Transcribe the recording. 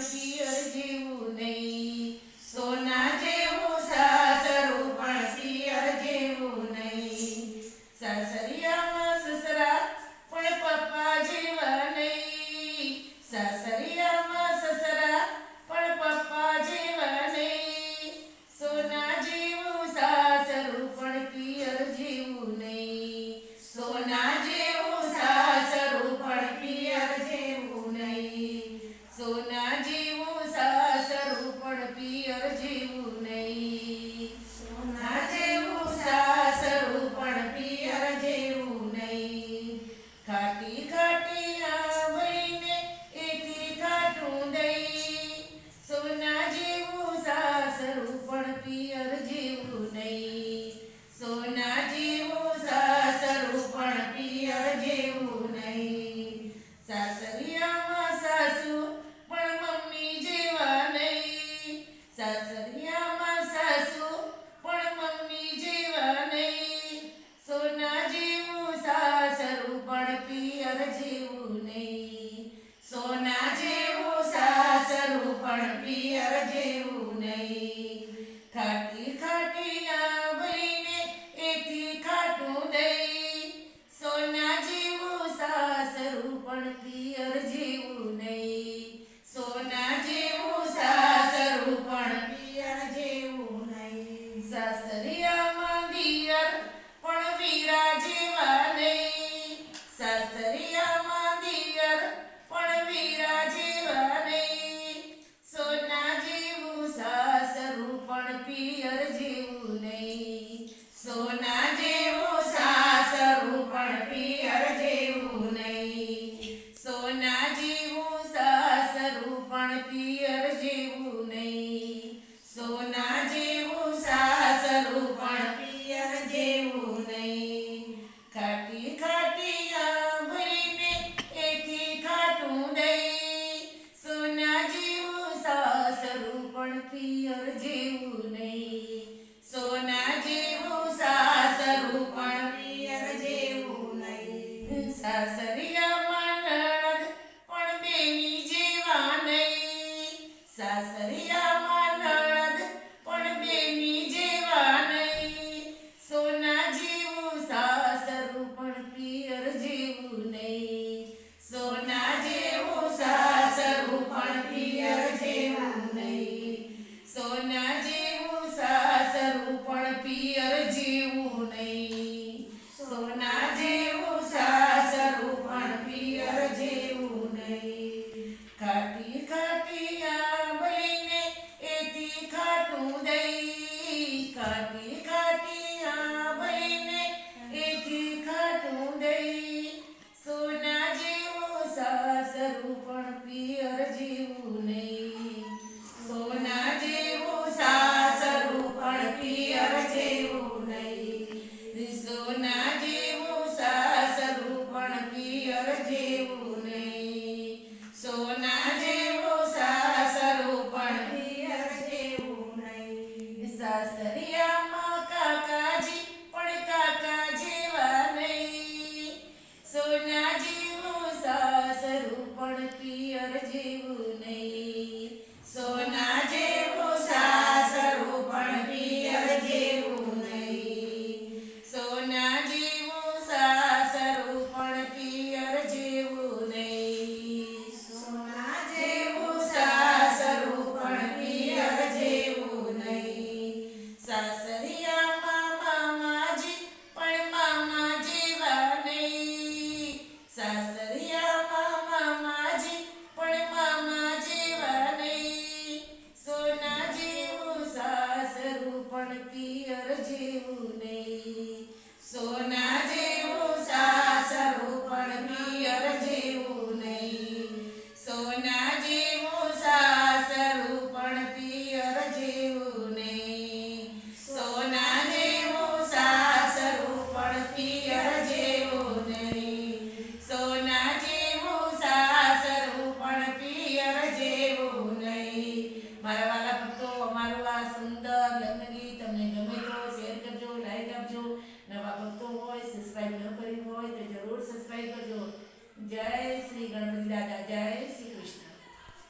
see સાસરું પણ પિયર જેવું નહીં સોના જેવું સાસરું પણ પિયર જેવું નહીં સાસર સોના જેવું સાસરું પણ પિયર જેવું નહીં. સોના જેવું सासरिया मानद पण बेनी जेवा नाही सोना जीव सासरू पण पियर जीव नाही सोना जेव सासरू पण पियर जेव नाही सोना जेव सासरू पण पियर जीव नाही सोना जेव सासरू पियर जेव नाही काटी be